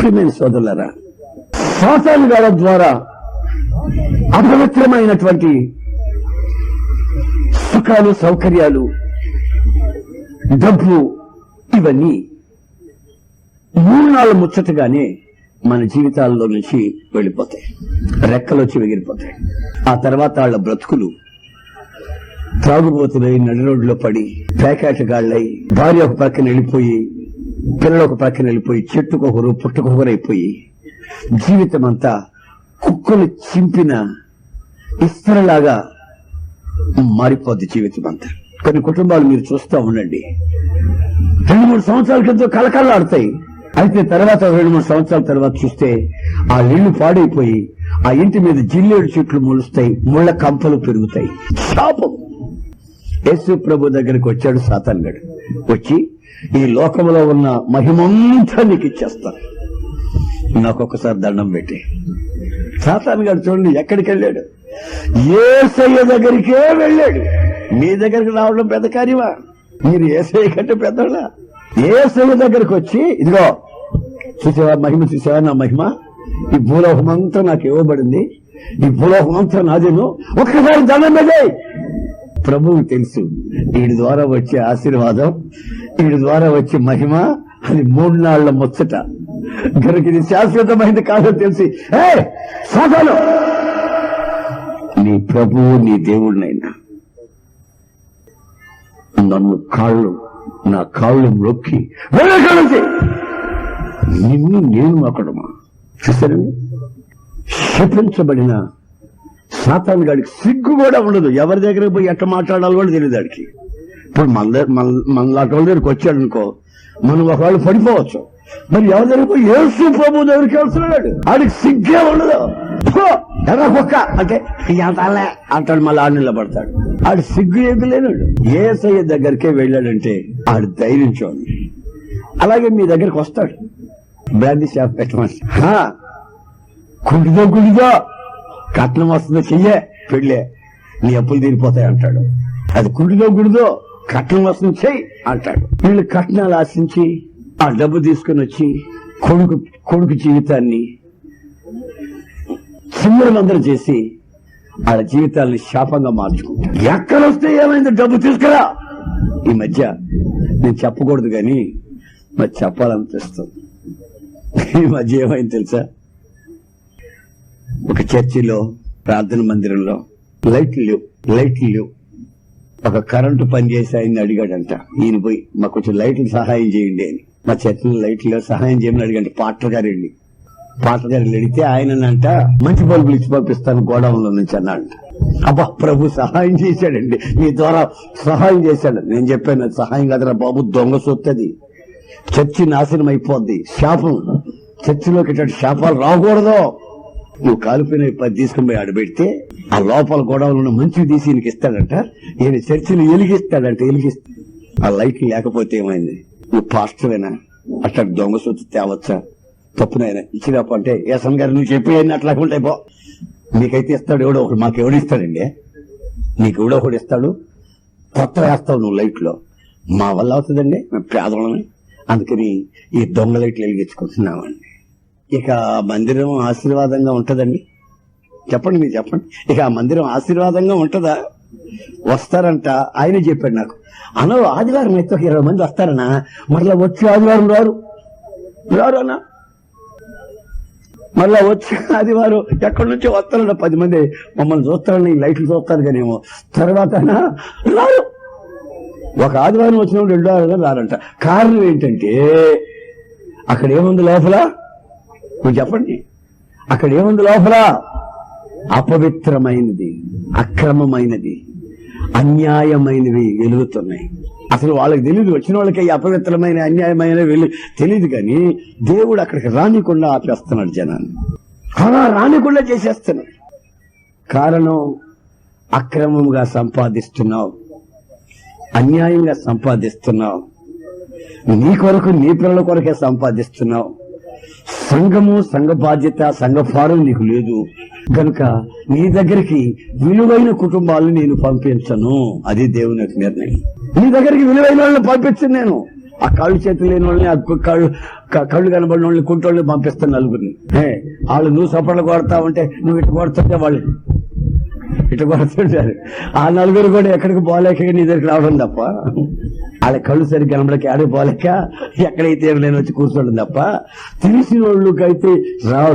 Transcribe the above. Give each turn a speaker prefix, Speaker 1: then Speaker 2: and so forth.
Speaker 1: ప్రిమైన సోదరులరా. సాతాను ద్వారా అపవిత్రమైనటువంటి సుఖాలు సౌకర్యాలు డబ్బు ఇవన్నీ మూడు నాలుగు ముచ్చటగానే మన జీవితాల్లో నుంచి వెళ్ళిపోతాయి. రెక్కలోచి వచ్చి ఎగిరిపోతాయి ఆ తర్వాత వాళ్ళ బ్రతుకులు త్రాగుబోతులై నడి రోడ్లో పడి పేకాటగాళ్ళై భార్య ఒక పక్కన వెళ్ళిపోయి పిల్లలు ఒక పక్కన వెళ్ళిపోయి చెట్టుకొకరు పుట్టుకొకరైపోయి జీవితం అంతా కుక్కలు చింపిన ఇస్తరలాగా మారిపోద్ది జీవితం అంతా కొన్ని కుటుంబాలు మీరు చూస్తూ ఉండండి. రెండు మూడు సంవత్సరాల క్రితం కలకలాడతాయి అయితే తర్వాత రెండు మూడు సంవత్సరాల తర్వాత చూస్తే ఆ ఇళ్ళు పాడైపోయి ఆ ఇంటి మీద జిల్లేడు చెట్లు మొలుస్తాయి ముళ్ళ కంపలు పెరుగుతాయి. శాపం! యేసు ప్రభు దగ్గరికి వచ్చాడు సాతాన్ గడు వచ్చి ఈ లోకంలో ఉన్న మహిమంతా నీకు ఇచ్చేస్తాను నాకు ఒక్కసారి దండం పెట్టి. సాతాన్ గారు చూడండి ఎక్కడికి వెళ్ళాడు? ఏసయ్య దగ్గరికే వెళ్ళాడు. మీ దగ్గరికి రావడం పెద్ద కార్యమా? మీరు ఏసయ్య కంటే పెద్దోళ్ళ? ఏసయ్య దగ్గరికి వచ్చి ఇదిగో చూసేవా మహిమ చూసేవా నా మహిమ? ఈ భూలోకమంతా నాకు ఇవ్వబడింది. ఈ భూలోకమంతా నాదేను. ఒక్కసారి దండం పెట్టాయి. ప్రభువు తెలుసు వీడి ద్వారా వచ్చే ఆశీర్వాదం వీడి ద్వారా వచ్చే మహిమ అది మూడు నాళ్ళ ముచ్చట. గనుక ఇది శాశ్వతమైనది కాదో తెలిసి ఏ సాధాలు! నీ ప్రభువు నీ దేవుడినైనా. నన్ను కాళ్ళు నా కాళ్ళు మొక్కి వెళ్ళగలిసి నిన్ను నేను అక్కడమా చూసారండి శపించబడిన సాతాన్ గాడికి సిగ్గు కూడా ఉండదు. ఎవరి దగ్గర పోయి ఎట్ట మాట్లాడాలి కూడా తెలియదు ఆడికి. ఇప్పుడు మన దగ్గర మన లాంటి వాళ్ళ దగ్గరికి వచ్చాడు అనుకో మనం ఒకవేళ పడిపోవచ్చు. మరి ఎవరి దగ్గరకు ఏసు ప్రభు దగ్గరికి వెళ్తున్నాడు? ఆడికి సిగ్గే ఉండదు. ఫో, ఎర్ర కుక్క. అంటే ఎంతలే అంటాడు మళ్ళీ ఆడు నిలబడతాడు. ఆడు సిగ్గు ఏది ఏసయ్య దగ్గరికే వెళ్ళాడంటే ఆడు ధైర్యం చూడండి అలాగే మీ దగ్గరికి వస్తాడు. బ్రాండీ షాప్ పెట్టమని. హా, గుడిదో గుడిదో కట్నం వస్తుందో చెయ్యే పెళ్ళే. నీ అప్పులు తీరిపోతాయి అంటాడు. అది గుడిదో గుడిదో కట్నం ఆశించే అంటాడు. వీళ్ళు కట్నాలు ఆశించి ఆ డబ్బు తీసుకుని వచ్చి కొడుకు కొడుకు జీవితాన్ని సింహమందరం చేసి వాళ్ళ జీవితాన్ని శాపంగా మార్చుకుంటారు ఎక్కడొస్తే ఏమైంది? డబ్బు తీసుకురా. ఈ మధ్య నేను చెప్పకూడదు కానీ మరి చెప్పాలనిపిస్తుంది ఈ మధ్య ఏమైంది తెలుసా? ఒక చర్చిలో ప్రార్థన మందిరంలో లైట్లు లేవు లైట్లు లేవు. ఒక కరెంటు పని చేసి అడిగాడంట ఈయన పోయి మాకు కొంచెం లైట్లు సహాయం చేయండి అని. మా చర్చిలో లైట్లు సహాయం చేయమని అడిగాడు పాటర్ గారు వెళ్ళి పాటర్ గారు అడిగితే ఆయనంట మంచి బల్బులు ఇచ్చి పంపిస్తాను గోడౌన్లో నుంచి అన్నాడు అబ్బా ప్రభు సహాయం చేశాడండి. మీ ద్వారా సహాయం చేశాడు. నేను చెప్పాను సహాయం కాదురా బాబు దొంగ సొత్తది. చర్చి నాశనం అయిపోద్ది శాపం. చర్చిలోకి ఇట్లాంటి శాపాలు రాకూడదు. నువ్వు కాలిపోయిన పది తీసుకుని పోయి ఆడబెడితే ఆ లోపల గొడవలను మంచివి తీసి ఈయనకి ఇస్తాడంట. ఈయన చర్చిని ఎలిగిస్తాడంట ఎలిగిస్తా ఆ లైట్ లేకపోతే ఏమైంది? నువ్వు పాస్టర్వేనా అట్లా దొంగ సొత్తు తేవచ్చా? తప్పునైనా ఇచ్చినప్పు అంటే ఏసన్ గారు నువ్వు చెప్పి అట్లా ఉంటాయి పో. నీకైతే ఇస్తాడు ఎవడో ఒకడు. మాకు ఎవడు ఇస్తాడండి? నీకు ఎవడో ఒకడు ఇస్తాడు. కొత్త వేస్తావు నువ్వు లైట్లో. మా వల్ల అవుతుందండి. మేము పేదవాళ్ళమే. అందుకని ఈ దొంగ లైట్లు వెలిగించుకుంటున్నామండి. ఇక మందిరం ఆశీర్వాదంగా ఉంటుందండి. చెప్పండి మీరు చెప్పండి. ఇక ఆ మందిరం ఆశీర్వాదంగా ఉంటుందా? వస్తారంట. ఆయన చెప్పాడు నాకు. అన్న ఆదివారం అయితే ఒక ఇరవై మంది వస్తారనా మరలా వచ్చి ఆదివారం రారు. రారు అన్న. మళ్ళా వచ్చి ఆదివారం ఎక్కడి నుంచి వస్తారన్న పది మంది. మమ్మల్ని చూస్తారని లైట్లు చూస్తారు కానేమో తర్వాత రారు. ఒక ఆదివారం వచ్చినప్పుడు రెండో ఆదివారం రారంట. కారణం ఏంటంటే అక్కడ ఏముంది లోపల? నువ్వు చెప్పండి. అక్కడ ఏముంది లోపల? అపవిత్రమైనది అక్రమమైనది అన్యాయమైనవి వెలుగుతున్నాయి. అసలు వాళ్ళకి తెలియదు వచ్చిన వాళ్ళకి అపవిత్రమైన అన్యాయమైన వెలు తెలియదు కానీ దేవుడు అక్కడికి రానికుండా ఆపేస్తున్నాడు జనాన్ని. అలా రానికుండా చేసేస్తున్నాడు. కారణం అక్రమంగా సంపాదిస్తున్నావు. అన్యాయంగా సంపాదిస్తున్నావు. నీ కొరకు నీ పిల్లల కొరకే సంపాదిస్తున్నావు. సంఘము సంఘ బాధ్యత సంఘ ఫారం నీకు లేదు. గనుక నీ దగ్గరికి విలువైన కుటుంబాలను నేను పంపించను. అది దేవుని యొక్క నిర్ణయం. నీ దగ్గరికి విలువైన వాళ్ళని పంపించను నేను. ఆ కాళ్ళు చేతులు లేని వాళ్ళని ఆ కళ్ళు కళ్ళు కనబడిన వాళ్ళని కుంటోళ్ళని పంపిస్తాను నలుగురిని. ఏ, వాళ్ళు నువ్వు సపడలు కొడతా ఉంటే నువ్వు ఇటు కొడుతుంటే వాళ్ళు ఇటు కొడుతుంటారు. ఆ నలుగురు కూడా ఎక్కడికి పోలేక నీ దగ్గరికి రావడం తప్ప. వాళ్ళ కళ్ళు సరిగ్గా కనబడక ఆడిపోలేక ఎక్కడైతే నేను వచ్చి కూర్చోండి తప్ప తెలిసిన వాళ్ళకైతే రావు